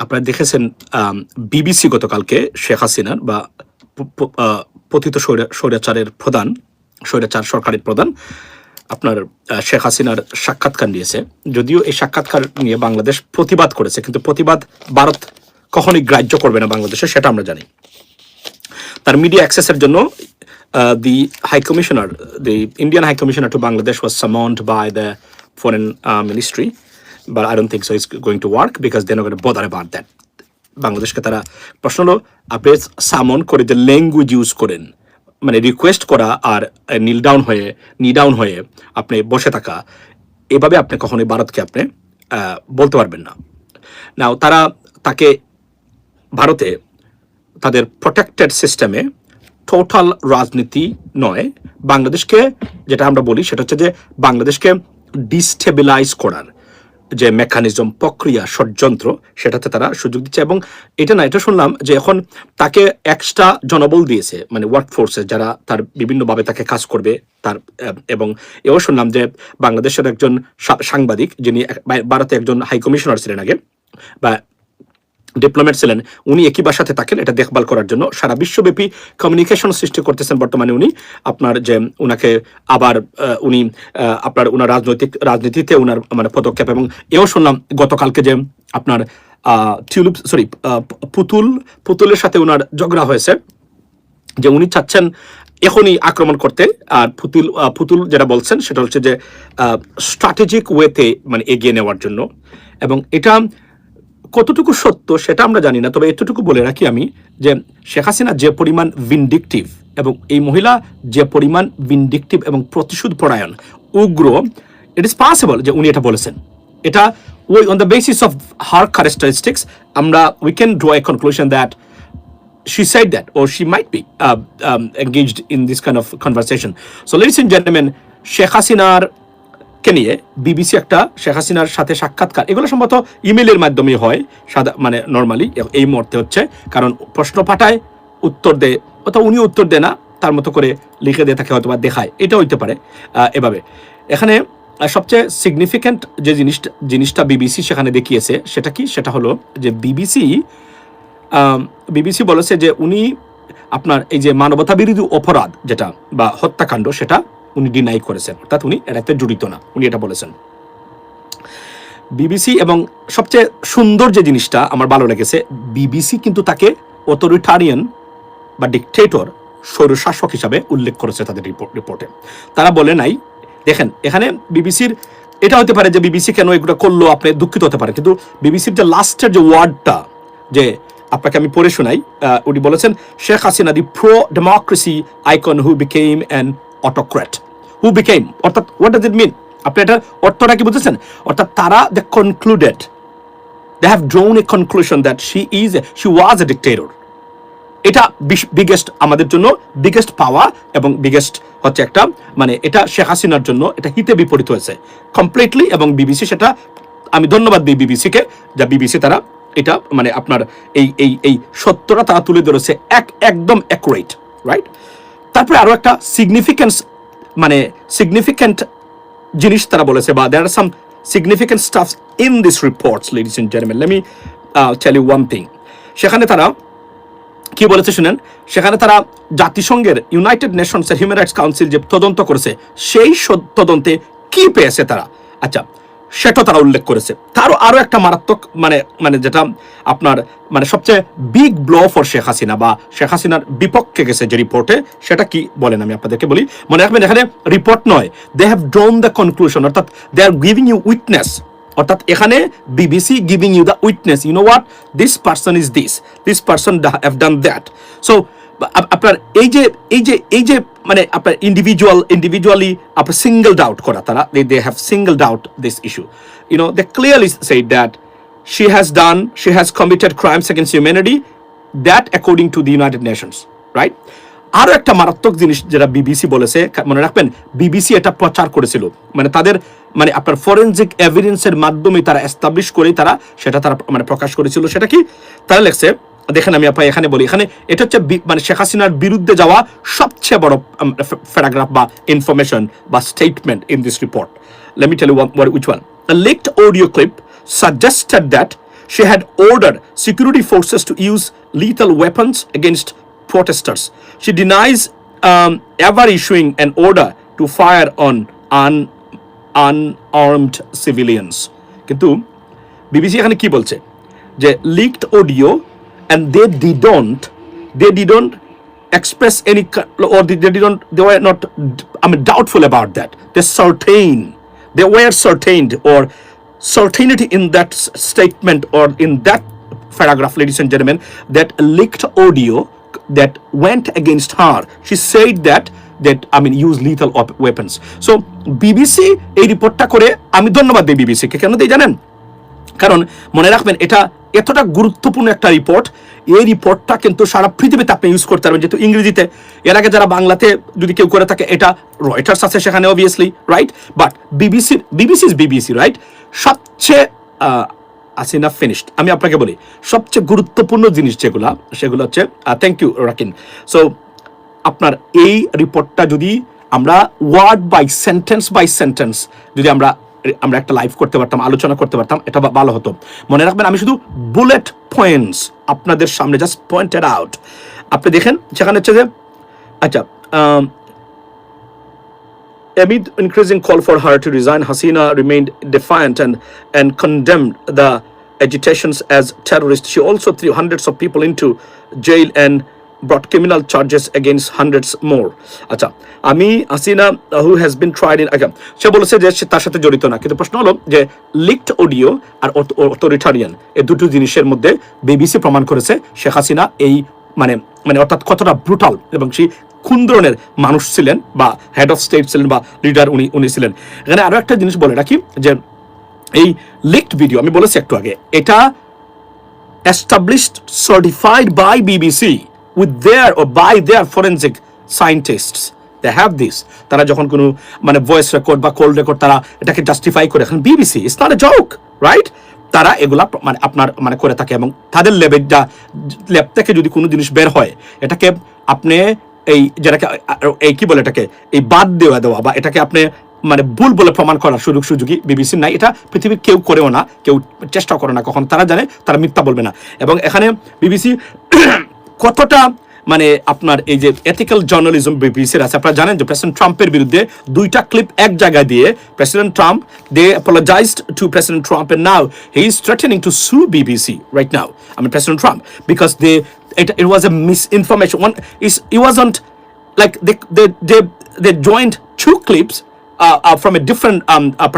আপনারা দেখেছেন বিবিসি গতকালকে শেখ হাসিনার বা প- প- পতিত স্বৈরাচারের প্রধান, স্বৈরাচার সরকারের প্রধান, আপনার শেখ হাসিনার সাক্ষাৎকার নিয়েছে। যদিও এই সাক্ষাৎকার নিয়ে বাংলাদেশ প্রতিবাদ করেছে, কিন্তু প্রতিবাদ ভারত কখনোই গ্রাহ্য করবে না বাংলাদেশে, সেটা আমরা জানি। তার মিডিয়া অ্যাক্সেসের জন্য the high commissioner the Indian high commissioner to Bangladesh was summoned by the foreign ministry but I don't think so is going to work because they not bother about that বাংলাদেশকে তারা প্রশ্ন হলো, আপনি সামন করে যে ল্যাঙ্গুয়েজ ইউজ করেন মানে রিকোয়েস্ট করা আর নীল ডাউন হয়ে নি ডাউন হয়ে আপনি বসে থাকা, এভাবে আপনি কখনোই ভারতকে আপনি বলতে পারবেন না। নাও তারা তাকে ভারতে তাদের প্রোটেক্টেড সিস্টেমে টোটাল রাজনীতি নয়, বাংলাদেশকে যেটা আমরা বলি সেটা হচ্ছে যে বাংলাদেশকে ডিস্টেবিলাইজ করার। যে মেকানিজম, প্রক্রিয়া, ষড়যন্ত্র, সেটাতে তারা সুযোগ দিচ্ছে এবং এটা না, এটা শুনলাম যে এখন তাকে এক্সট্রা জনবল দিয়েছে মানে ওয়ার্ক ফোর্সে যারা তার বিভিন্নভাবে তাকে কাজ করবে, তার এবং এও শুনলাম যে বাংলাদেশের একজন সাংবাদিক যিনি ভারতে একজন হাই কমিশনার ছিলেন আগে, বা ডিপ্লোমেট ছিলেন, উনি একই বাসাতে থাকেন, এটা দেখভাল করার জন্য। সারা বিশ্বব্যাপী কমিউনিকেশন সৃষ্টি করতেছেন বর্তমানে উনি। আপনার যে উনাকে আবার উনি আপনার উনার রাজনৈতিক, রাজনীতিতে উনার মানে পদক্ষেপ এবং এও শুনলাম গতকালকে যে আপনার টিউলিপ সরি পুতুল, পুতুলের সাথে উনার ঝগড়া হয়েছে। যে উনি চাচ্ছেন এখনই আক্রমণ করতে, আর পুতুল পুতুল যেটা বলছেন সেটা হচ্ছে যে স্ট্র্যাটেজিক ওয়েতে মানে এগিয়ে নেওয়ার জন্য। এবং এটা কতটুকু সত্য সেটা আমরা জানি না তবে এতটুকু বলে রাখি আমি যে শেখ হাসিনা যে পরিমাণ ভিনডিকটিভ এবং এই মহিলা যে পরিমাণ ভিনডিকটিভ এবং প্রতিশোধ পরায়ণ উগ্র ইট ইস পসিবল যে উনি এটা বলেছেন এটা ওই on the basis of her characteristics আমরা we can draw a conclusion that she said that, or she might be uh, um, engaged in this kind of conversation. So, Sheikh হাসিনার কে নিয়ে বিবিসি একটা শেখ হাসিনার সাথে সাক্ষাৎকার। এগুলো সম্ভবত ইমেলের মাধ্যমে হয়, সাদা মানে নর্মালি এই মুহূর্তে হচ্ছে। কারণ প্রশ্ন পাঠায় উত্তর দেয়, অথবা উনি উত্তর দেয় না, তার মতো করে লিখে দিয়ে থাকে হয়তো বা দেখায়। এটা হইতে পারে এভাবে। এখানে সবচেয়ে সিগনিফিক্যান্ট যে জিনিসটা জিনিসটা বিবিসি সেখানে দেখিয়েছে, সেটা কি? সেটা হলো যে বিবিসি বিবিসি বলেছে যে উনি আপনার এই যে মানবতা বিরোধী অপরাধ যেটা, বা হত্যাকাণ্ড সেটা উনি ডিনাই করেছেন। অর্থাৎ উনি এটাতে জড়িত না। উনি এটা বলেছেন। বিবিসি এবং সবচেয়ে সুন্দর যে জিনিসটা আমার ভালো লেগেছে বিবিসি কিন্তু তাকে অথরিটারিয়ান বা ডিকটেটর স্বৈরশাসক হিসাবে উল্লেখ করেছে তাদের রিপোর্ট তারা বলে নাই, দেখেন, এখানে বিবিসির এটা হতে পারে যে বিবিসি কেন এগুলো করল, আপনি দুঃখিত হতে পারে, কিন্তু বিবিসির যে লাস্টের যে ওয়ার্ডটা যে আপনাকে আমি পড়ে শোনাই উনি বলেছেন, Sheikh Hasina the pro democracy icon who became an autocrat who became অর্থাৎ হোয়াট ডাজ ইট মিন আপনি এটা অর্থটা কি বুঝেছেন? অর্থাৎ, তারা the concluded they have drawn a conclusion that she is she was a dictator. এটা বিগেস্ট আমাদের জন্য বিগেস্ট পাওয়া এবং বিগেস্ট হচ্ছে একটা মানে এটা শেখ হাসিনার জন্য এটা হিতে বিপরীত হয়েছে। কমপ্লিটলি এবং বিবিসি সেটা, আমি ধন্যবাদ দিই বিবিসিকে যা বিবিসি তারা এটা মানে আপনার এই এই এই সত্যটা তারা তুলে ধরেছে এক, একদম অ্যাকুরেট রাইট তারপরে আরও একটা সিগনিফিকেন্স মানে সিগনিফিক্যান্ট জিনিস তারা বলেছে, বা there are some significant stuff in this reports ladies and gentleman let me tell you one thing সেখানে তারা কি বলেছে শুনেন? সেখানে তারা জাতিসংঘের ইউনাইটেড নেশনসের হিউম্যান রাইটস কাউন্সিল যে তদন্ত করেছে, সেই তদন্তে কি পেয়েছে তারা? আচ্ছা সেটা তারা উল্লেখ করেছে। তারও আরও একটা মারাত্মক মানে মানে যেটা আপনার মানে সবচেয়ে big blow for Sheikh Hasina বা শেখ হাসিনার বিপক্ষে গেছে যে রিপোর্টে সেটা কি বলেন আমি আপনাদেরকে বলি। মনে রাখবেন এখানে রিপোর্ট নয় they have drawn the conclusion অর্থাৎ they are giving you witness অর্থাৎ এখানে BBC giving you the witness you know what this person is this this person have done that so আপনার এই যে এই যে এই যে মানে আপনার ইন্ডিভিজুয়াল ইন্ডিভিজুয়ালি আপনার সিঙ্গল ডাউট করা তারা they they have single doubt this issue you know they clearly said that she has done, she has committed crimes against humanity, that according to the United Nations, right? আরও একটা মারাত্মক জিনিস যেটা BBC বলেছে মনে রাখবেন বিবিসি এটা প্রচার করেছিল। মানে তাদের মানে আপনার ফরেনজিক এভিডেন্সের মাধ্যমে তারা এস্টাবলিশ করেই তারা সেটা তারা মানে প্রকাশ করেছিল। সেটা কি? তারা লেখছে দেখেন আমি আপনার এখানে বলি, এখানে এটা হচ্ছে মানে শেখ হাসিনার বিরুদ্ধে যাওয়া সবচেয়ে বড় প্যারাগ্রাফ বা ইনফরমেশন বা statement in this report lemme one leaked audio clip suggested that she had order security forces to use lethal weapons against protesters she denies ever issuing an order to fire on un unarmed civilians কিন্তু BBC এখানে কি বলছে? যে leaked audio and they didn't they didn't express any ki- or they, they didn't they were not i mean doubtful about that they certain they were certained or certainty in that s- statement or in that paragraph ladies and gentlemen that leaked audio that went against her she said that that i mean use lethal op- weapons so bbc এই রিপোর্টটা করে আমি ধন্যবাদ দিই বিবিসিকে কেন দিই জানেন কারণ মনে রাখবেন এটা এতটা গুরুত্বপূর্ণ একটা রিপোর্ট এই রিপোর্টটা কিন্তু সারা পৃথিবীতে আপনি ইউজ করতে পারবেন। যেহেতু ইংরেজিতে, এর আগে যারা বাংলাতে যদি কেউ করে থাকে, এটা রয়টার্স আছে সেখানে obviously right but BBC BBC is BBC right সবচেয়ে আসি না ফিনিশড আমি আপনাকে বলি, সবচেয়ে গুরুত্বপূর্ণ জিনিস যেগুলো, সেগুলো হচ্ছে থ্যাংক ইউ রাকিন। সো আপনার এই রিপোর্টটা যদি আমরা word by sentence by sentence যদি আমরা আমরা একটা লাইভ করতে পারতাম আলোচনা করতে পারতাম এটা ভালো হতো মনে রাখবেন আমি শুধু বুলেট পয়েন্টস আপনাদের সামনে জাস্ট পয়েন্টেড আউট আপনি দেখেন সেখানে হচ্ছে যে আচ্ছা Amid increasing call for her to resign, Hasina remained defiant and, and condemned the agitations as terrorist. She also threw hundreds of people into jail and brought criminal charges against hundreds more. আচ্ছা আমি Hasina who has been tried in আগে সে বলেছে যে সে তার সাথে জড়িত না, কিন্তু প্রশ্ন হলো যে লিকড অডিও আর অথরিটারিয়ান এই দুটো জিনিসের মধ্যে বিবিসি প্রমাণ করেছে শেখ হাসিনা এই মানে মানে অর্থাৎ কতটা ব্রুটাল এবং সেই কোন ধরনের মানুষ ছিলেন বা হেড অফ স্টেট ছিলেন বা লিডার উনি উনি ছিলেন এখানে আরও একটা জিনিস বলে রাখি যে এই লিকড ভিডিও আমি বলেছি একটু আগে, এটা established, certified by BBC with their, or by their forensic scientists. They have this. তারা যখন কোনো মানে ভয়েস রেকর্ড বা কল রেকর্ড তারা এটাকে জাস্টিফাই করে। এখন BBC it's not a joke right তারা এগুলা মানে আপনার মানে করে থাকে এবং তাদের ল্যাবের ল্যাব থেকে যদি কোনো জিনিস বের হয়, এটাকে আপনি এই, যেটাকে, এই কি বলে এটাকে, এই বাদ দেওয়া দেওয়া বা এটাকে আপনি মানে ভুল বলে প্রমাণ করার সুযোগ সুযোগই বিবিসি নাই। এটা পৃথিবীর কেউ করেও না, কেউ চেষ্টা করে না, কখন তারা জানে, তারা মিথ্যা বলবে না। এবং এখানে বিবিসি কতটা মানে আপনার এই যে এথিক্যাল জার্নালিজম বিবিসির আছে আপনারা জানেন যে প্রেসিডেন্ট ট্রাম্পের বিরুদ্ধে দুইটা ক্লিপ এক জায়গায় দিয়ে president Trump they apologized to president Trump and now he is threatening to sue BBC right now mean President Trump because they it, it was a misinformation one is it wasn't like they they they, they joined two clips uh, uh, from a different um, uh,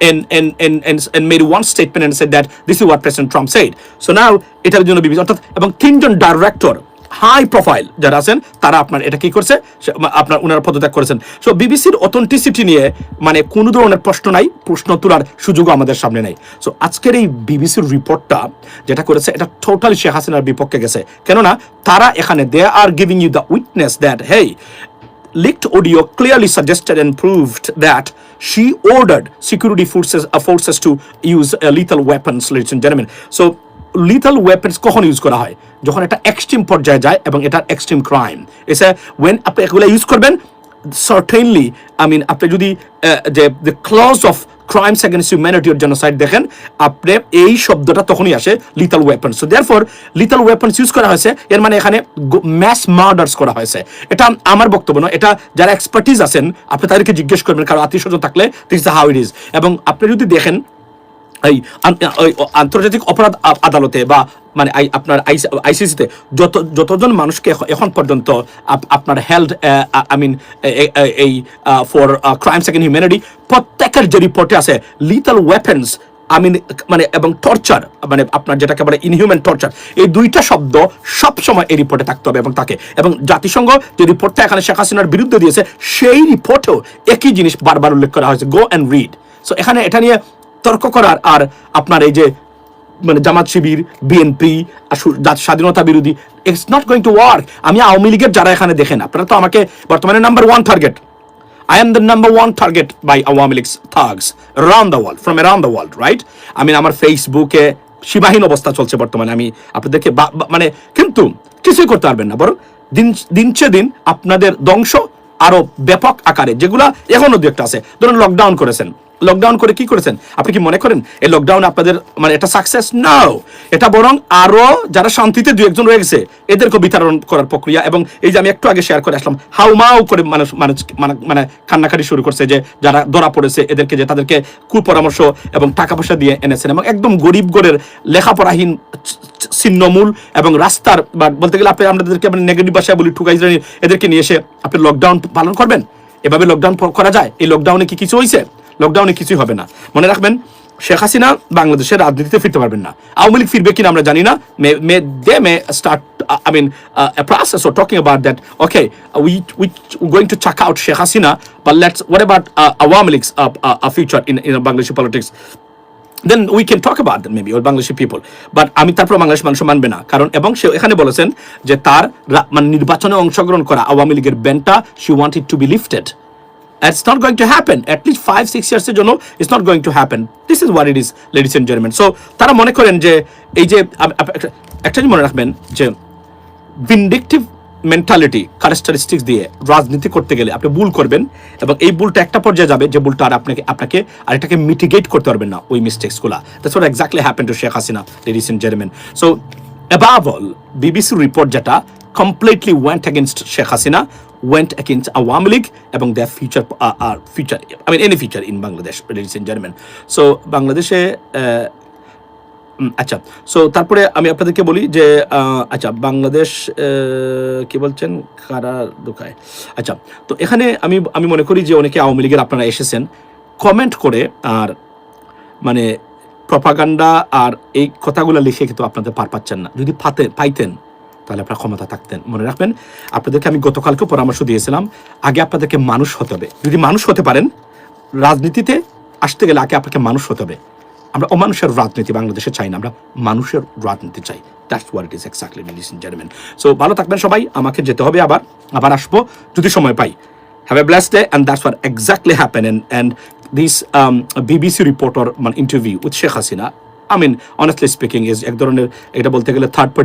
and, and, and, and, and made one statement and said that this is what President Trump said. So now এটার জন্য BBC অর্থাৎ এবং তিনজন director high profile যারা আছেন তারা আপনার এটা কি করছে? আপনার ওনারা পদত্যাগ করেছেন। সো বিবিসির অথেন্টিসিটি নিয়ে মানে কোনো ধরনের প্রশ্ন নাই প্রশ্ন তোলার সুযোগও আমাদের সামনে নেই। সো আজকের এই বিবিসির রিপোর্টটা যেটা করেছে এটা টোটালি শেখ হাসিনার বিপক্ষে গেছে। কেননা তারা এখানে they are giving you the witness that hey leaked audio clearly suggested and proved that she ordered security forces uh, forces to use uh, lethal weapons ladies and gentlemen so lethal weapons কখন use করা হয় যখন এটা extreme পর্যায়ে যায় এবং এটা extreme crime এসে ওয়েন আপনি এগুলো ইউজ করবেন certainly আই মিন আপনি যদি যে the clause of crimes against humanity or genocide দেখেন, আপনি এই শব্দটা তখনই আসে lethal weapons so therefore lethal weapons use করা হয়েছে, এর মানে এখানে ম্যাস মার্ডার্স করা হয়েছে। এটা আমার বক্তব্য না এটা যারা এক্সপার্টিস আছেন, আপনি তাদেরকে জিজ্ঞেস করবেন কারণ আত্মীয় স্বজন থাকলে this is how it is এবং আপনি যদি দেখেন এই আন্তর্জাতিক অপরাধ আদালতে বা মানে আপনার আইসিসিতে যত, যতজন মানুষকে এখন পর্যন্ত আপনার হেলথ আই মিন এই ফর ক্রাইমস এগেন হিউম্যানিটি প্রত্যেকের যে রিপোর্টে আছে লিথাল ওয়েপন্স আই মিন মানে এবং টর্চার মানে আপনার যেটাকে বলে ইনহিউম্যান টর্চার এই দুইটা শব্দ সব সময় এই রিপোর্টে থাকতে হবে এবং তাকে এবং জাতিসংঘ যে রিপোর্টটা এখানে শেখ হাসিনার বিরুদ্ধে দিয়েছে, সেই রিপোর্টেও একই জিনিস বারবার উল্লেখ করা হয়েছে। গো অ্যান্ড রিড সো এখানে এটা নিয়ে তর্ক করার আর আপনার এই যে মানে জামাত শিবির বিএনপি স্বাধীনতা বিরোধী it's not going to work আমি আওয়ামী লীগের যারা এখানে দেখেন আপনারা তো আমাকে বর্তমানে number one target am the number one target by Awami League's thugs around the world, from around the world, right? I mean, আমার ফেসবুকে সীমাহীন অবস্থা চলছে বর্তমানে আমি আপনাদেরকে মানে কিন্তু কিছুই করতে পারবেন না বরং দিন দিনচে দিন আপনাদের ধ্বংস আরও ব্যাপক আকারে যেগুলা এখনও দু একটা আছে। ধরুন লকডাউন করেছেন। লকডাউন করে কি করেছেন? আপনি কি মনে করেন এই লকডাউন আপনাদের মানে এটা সাকসেস নাও এটা বরং আরও যারা শান্তিতে দু একজন রয়ে গেছে এদেরকে বিতরণ করার প্রক্রিয়া এবং এই যে আমি একটু আগে শেয়ার করে আসলাম হাউমাউ করে মানুষ মানুষ মানে মানে কান্নাকাটি শুরু করছে যে যারা ধরা পড়েছে, এদেরকে যে তাদেরকে কুপরামর্শ এবং টাকা পয়সা দিয়ে এনেছেন এবং একদম গরিব গড়ের লেখাপড়াহীন ছিন্নমূল এবং রাস্তার বা বলতে গেলে আপনি আমাদেরকে আমরা নেগেটিভ ভাষায় বলি ঠুকাই এদেরকে নিয়ে এসে আপনি লকডাউন পালন করবেন? এভাবে লকডাউন করা যায়? এই লকডাউনে কি কিছু হয়েছে লকডাউনে কিছুই হবে না। মনে রাখবেন শেখ হাসিনা বাংলাদেশের রাজনীতিতে ফিরতে পারবেন না। আওয়ামী লীগ ফিরবে কিনা আমরা জানি না। May may they may start I mean about that okay we we going to check out Sheikh Hasina but let's what about uh, Awami League's uh, uh, future in in Bangladeshi politics? Then we can talk about that maybe or Bangladeshi people but আমি তারপর বাংলাদেশ মানুষ মানবে না। কারণ এবং সে এখানে বলেছেন যে তার মানে নির্বাচনে অংশগ্রহণ করা আওয়ামী লীগের ব্যানটা she wanted to be lifted It's not going to happen. At least five, six years এর জন্য it's not going to happen. This is what it is, ladies and gentlemen. So তারা মনে করেন যে এই যে একটা জিনিস মনে রাখবেন যে ভিন্ডিকটিভ মেন্টালিটি ক্যারেক্টারিস্টিক্স দিয়ে রাজনীতি করতে গেলে আপনি ভুল করবেন এবং এই ভুলটা একটা পর্যায়ে যাবে যে ভুলটা আর আপনাকে আপনাকে আর এটাকে মিটিগেট করতে পারবেন না ওই মিস্টেক্সগুলো that's what exactly happen to Sheikh Hasina ladies and gentleman so above all BBC report যেটা completely went against Sheikh Hasina went against Awami League এবং the future R future I mean any future in Bangladesh and gentleman so বাংলাদেশে আচ্ছা so তারপরে আমি আপনাদেরকে বলি যে আচ্ছা বাংলাদেশ আহ, কি বলছেন? কারা দোকায়? আচ্ছা তো এখানে আমি আমি মনে করি যে অনেকে আওয়ামী লীগের আপনারা এসেছেন কমেন্ট করে আর মানে প্রপাগান্ডা আর এই কথাগুলো লিখে কিন্তু আপনাদের পার পাচ্ছেন না। যদি পাতে পাইতেন তাহলে আপনার ক্ষমতা থাকতেন। মনে রাখবেন আপনাদেরকে আমি গতকালকেও পরামর্শ দিয়েছিলাম আগে আপনাদেরকে মানুষ হতে হবে। যদি মানুষ হতে পারেন রাজনীতিতে আসতে গেলে আগে আপনাকে মানুষ হতে হবে। আমরা অমানুষের রাজনীতি বাংলাদেশে চাই না আমরা মানুষের রাজনীতি চাই। That's what it is exactly ladies and gentleman so ভালো থাকবেন সবাই আমাকে যেতে হবে আবার আবার আসব যদি সময় পাই। A blessed day, and that's what exactly happened. And, and this um, BBC reporter মানে interview Sheikh Hasina, I mean, honestly speaking, is এক ধরনের এটা বলতে গেলে থার্ড পার্টি